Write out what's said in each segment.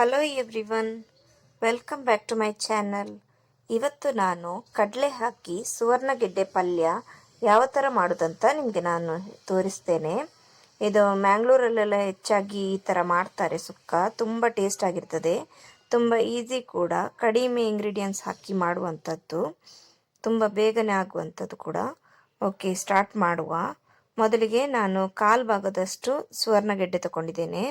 Hello everyone, welcome back to my channel. ಇವತ್ತು ನಾನು ಕಡಲೆ ಹಾಕಿ ಸುವರ್ಣಗೆಡ್ಡೆ ಪಲ್ಯ ಯಾವ ಥರ ಮಾಡೋದಂತ ನಿಮಗೆ ನಾನು ತೋರಿಸ್ತೇನೆ. ಇದು ಮ್ಯಾಂಗ್ಳೂರಲ್ಲೆಲ್ಲ ಹೆಚ್ಚಾಗಿ ಈ ಥರ ಮಾಡ್ತಾರೆ ಸುಕ್ಕ. ತುಂಬ ಟೇಸ್ಟ್ ಆಗಿರ್ತದೆ. ತುಂಬ ಈಸಿ ಕೂಡ. ಕಡಿಮೆ ಇಂಗ್ರೀಡಿಯೆಂಟ್ಸ್ ಹಾಕಿ ಮಾಡುವಂಥದ್ದು. ತುಂಬ ಬೇಗನೆ ಆಗುವಂಥದ್ದು ಕೂಡ. ಓಕೆ, ಸ್ಟಾರ್ಟ್ ಮಾಡುವ. ಮೊದಲಿಗೆ ನಾನು ಕಾಲು ಭಾಗದಷ್ಟು ಸುವರ್ಣಗೆಡ್ಡೆ ತಗೊಂಡಿದ್ದೇನೆ.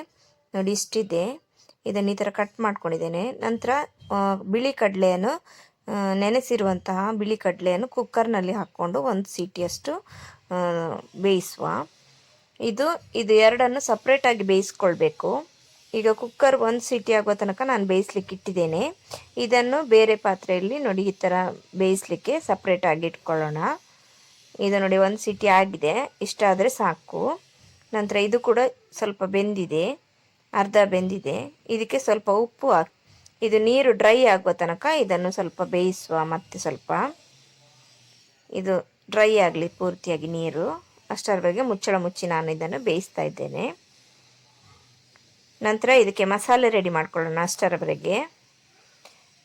ನೋಡಿ, ಇಷ್ಟಿದೆ. ಇದನ್ನು ಈ ಥರ ಕಟ್ ಮಾಡ್ಕೊಂಡಿದ್ದೇನೆ. ನಂತರ ಬಿಳಿ ಕಡಲೆಯನ್ನು ನೆನೆಸಿರುವಂತಹ ಬಿಳಿ ಕಡಲೆಯನ್ನು ಕುಕ್ಕರ್ನಲ್ಲಿ ಹಾಕ್ಕೊಂಡು ಒಂದು ಸೀಟಿಯಷ್ಟು ಬೇಯಿಸುವ. ಇದು ಇದು ಎರಡನ್ನು ಸಪ್ರೇಟಾಗಿ ಬೇಯಿಸ್ಕೊಳ್ಬೇಕು. ಈಗ ಕುಕ್ಕರ್ ಒಂದು ಸೀಟಿ ಆಗುವ ತನಕ ನಾನು ಬೇಯಿಸ್ಲಿಕ್ಕೆ ಇಟ್ಟಿದ್ದೇನೆ. ಇದನ್ನು ಬೇರೆ ಪಾತ್ರೆಯಲ್ಲಿ ನೋಡಿ ಈ ಥರ ಬೇಯಿಸ್ಲಿಕ್ಕೆ ಸಪ್ರೇಟಾಗಿ ಇಟ್ಕೊಳ್ಳೋಣ. ಇದು ನೋಡಿ ಒಂದು ಸೀಟಿ ಆಗಿದೆ. ಇಷ್ಟಾದರೆ ಸಾಕು. ನಂತರ ಇದು ಕೂಡ ಸ್ವಲ್ಪ ಬೆಂದಿದೆ. ಅರ್ಧ ಬೆಂದಿದೆ. ಇದಕ್ಕೆ ಸ್ವಲ್ಪ ಉಪ್ಪು ಇದು ನೀರು ಡ್ರೈ ಆಗುವ ತನಕ ಇದನ್ನು ಸ್ವಲ್ಪ ಬೇಯಿಸುವ, ಮತ್ತೆ ಸ್ವಲ್ಪ ಇದು ಡ್ರೈ ಆಗಲಿ ಪೂರ್ತಿಯಾಗಿ ನೀರು. ಅಷ್ಟರವರೆಗೆ ಮುಚ್ಚಳ ಮುಚ್ಚಿ ನಾನು ಇದನ್ನು ಬೇಯಿಸ್ತಾ ಇದ್ದೇನೆ. ನಂತರ ಇದಕ್ಕೆ ಮಸಾಲೆ ರೆಡಿ ಮಾಡ್ಕೊಳ್ಳೋಣ ಅಷ್ಟರವರೆಗೆ.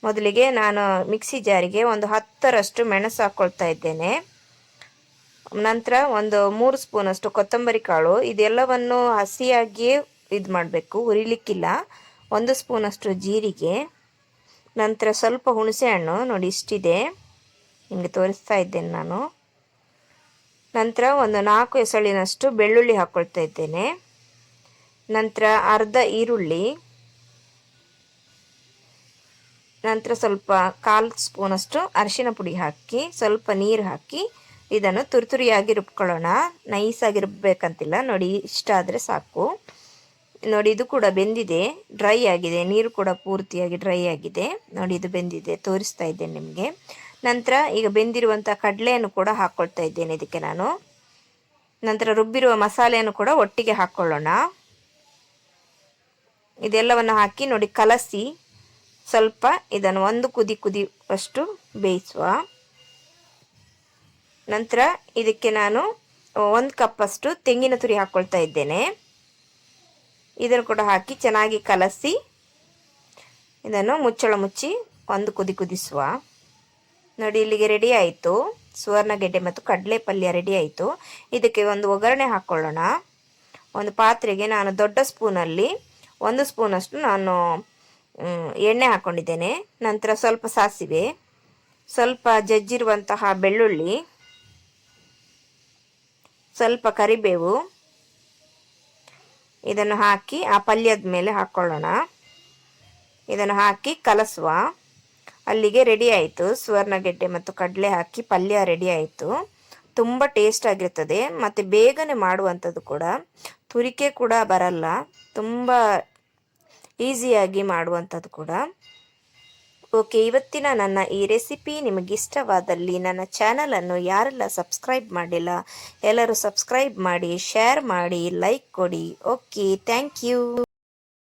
ಮೊದಲಿಗೆ ನಾನು ಮಿಕ್ಸಿ ಜಾರಿಗೆ ಒಂದು ಹತ್ತರಷ್ಟು ಮೆಣಸು ಹಾಕ್ಕೊಳ್ತಾ ಇದ್ದೇನೆ. ನಂತರ ಒಂದು ಮೂರು ಸ್ಪೂನಷ್ಟು ಕೊತ್ತಂಬರಿ ಕಾಳು. ಇದೆಲ್ಲವನ್ನು ಹಸಿಯಾಗಿಯೇ ಇದು ಮಾಡಬೇಕು, ಹುರಿಲಿಕ್ಕಿಲ್ಲ. ಒಂದು ಸ್ಪೂನಷ್ಟು ಜೀರಿಗೆ, ನಂತರ ಸ್ವಲ್ಪ ಹುಣಸೆ ಹಣ್ಣು ನೋಡಿ ಇಷ್ಟಿದೆ. ನಿಮಗೆ ತೋರಿಸ್ತಾ ಇದ್ದೇನೆ ನಾನು. ನಂತರ ಒಂದು ನಾಲ್ಕು ಎಸಳಿನಷ್ಟು ಬೆಳ್ಳುಳ್ಳಿ ಹಾಕ್ಕೊಳ್ತಾ ಇದ್ದೇನೆ. ನಂತರ ಅರ್ಧ ಈರುಳ್ಳಿ, ನಂತರ ಸ್ವಲ್ಪ ಕಾಲು ಸ್ಪೂನಷ್ಟು ಅರಿಶಿನ ಪುಡಿ ಹಾಕಿ, ಸ್ವಲ್ಪ ನೀರು ಹಾಕಿ, ಇದನ್ನು ತುರಿತುರಿಯಾಗಿ ರುಬ್ಕೊಳ್ಳೋಣ. ನೈಸಾಗಿ ರುಬ್ಬೇಕಂತಿಲ್ಲ, ನೋಡಿ ಇಷ್ಟ ಆದರೆ ಸಾಕು. ನೋಡಿ, ಇದು ಕೂಡ ಬೆಂದಿದೆ ಡ್ರೈ ಆಗಿದೆ, ನೀರು ಕೂಡ ಪೂರ್ತಿಯಾಗಿ ಡ್ರೈ ಆಗಿದೆ. ನೋಡಿ, ಇದು ಬೆಂದಿದೆ, ತೋರಿಸ್ತಾ ಇದ್ದೇನೆ ನಿಮಗೆ. ನಂತರ ಈಗ ಬೆಂದಿರುವಂಥ ಕಡಲೆಯನ್ನು ಕೂಡ ಹಾಕ್ಕೊಳ್ತಾ ಇದ್ದೇನೆ ಇದಕ್ಕೆ ನಾನು. ನಂತರ ರುಬ್ಬಿರುವ ಮಸಾಲೆಯನ್ನು ಕೂಡ ಒಟ್ಟಿಗೆ ಹಾಕ್ಕೊಳ್ಳೋಣ ಇದೆಲ್ಲವನ್ನು ಹಾಕಿ ನೋಡಿ, ಕಲಸಿ ಸ್ವಲ್ಪ ಇದನ್ನು ಒಂದು ಕುದಿ ಕುದಿ ಅಷ್ಟು ಬೇಯಿಸುವ. ನಂತರ ಇದಕ್ಕೆ ನಾನು ಒಂದು ಕಪ್ಪಷ್ಟು ತೆಂಗಿನ ತುರಿ ಹಾಕ್ಕೊಳ್ತಾ ಇದ್ದೇನೆ. ಇದನ್ನು ಕೂಡ ಹಾಕಿ ಚೆನ್ನಾಗಿ ಕಲಸಿ ಇದನ್ನು ಮುಚ್ಚಳ ಮುಚ್ಚಿ ಒಂದು ಕುದಿ ಕುದಿಸುವ. ನೋಡಿ, ಇಲ್ಲಿಗೆ ರೆಡಿ ಆಯಿತು. ಸುವರ್ಣಗೆಡ್ಡೆ ಮತ್ತು ಕಡಲೆ ಪಲ್ಯ ರೆಡಿ ಆಯಿತು. ಇದಕ್ಕೆ ಒಂದು ಒಗ್ಗರಣೆ ಹಾಕ್ಕೊಳ್ಳೋಣ ಒಂದು ಪಾತ್ರೆಗೆ ನಾನು ದೊಡ್ಡ ಸ್ಪೂನಲ್ಲಿ ಒಂದು ಸ್ಪೂನಷ್ಟು ನಾನು ಎಣ್ಣೆ ಹಾಕ್ಕೊಂಡಿದ್ದೇನೆ ನಂತರ ಸ್ವಲ್ಪ ಸಾಸಿವೆ, ಸ್ವಲ್ಪ ಜಜ್ಜಿರುವಂತಹ ಬೆಳ್ಳುಳ್ಳಿ, ಸ್ವಲ್ಪ ಕರಿಬೇವು ಇದನ್ನು ಹಾಕಿ ಆ ಪಲ್ಯದ ಮೇಲೆ ಹಾಕ್ಕೊಳ್ಳೋಣ ಇದನ್ನು ಹಾಕಿ ಕಲಸುವ. ಅಲ್ಲಿಗೆ ರೆಡಿ ಆಯಿತು. ಸುವರ್ಣಗೆಡ್ಡೆ ಮತ್ತು ಕಡಲೆ ಹಾಕಿ ಪಲ್ಯ ರೆಡಿ ಆಯಿತು. ತುಂಬ ಟೇಸ್ಟ್ ಆಗಿರ್ತದೆ ಮತ್ತು ಬೇಗನೆ ಮಾಡುವಂಥದ್ದು ಕೂಡ. ತುರಿಕೆ ಕೂಡ ಬರಲ್ಲ. ತುಂಬ ಈಸಿಯಾಗಿ ಮಾಡುವಂಥದ್ದು ಕೂಡ. ಓಕೆ, ಇವತ್ತಿನ ನನ್ನ ಈ ರೆಸಿಪಿ ನಿಮಗಿಷ್ಟವಾದಲ್ಲಿ ನನ್ನ ಚಾನಲನ್ನು ಯಾರೆಲ್ಲ ಸಬ್ಸ್ಕ್ರೈಬ್ ಮಾಡಿಲ್ಲ, ಎಲ್ಲರೂ ಸಬ್ಸ್ಕ್ರೈಬ್ ಮಾಡಿ, ಶೇರ್ ಮಾಡಿ, ಲೈಕ್ ಕೊಡಿ. Okay, thank you.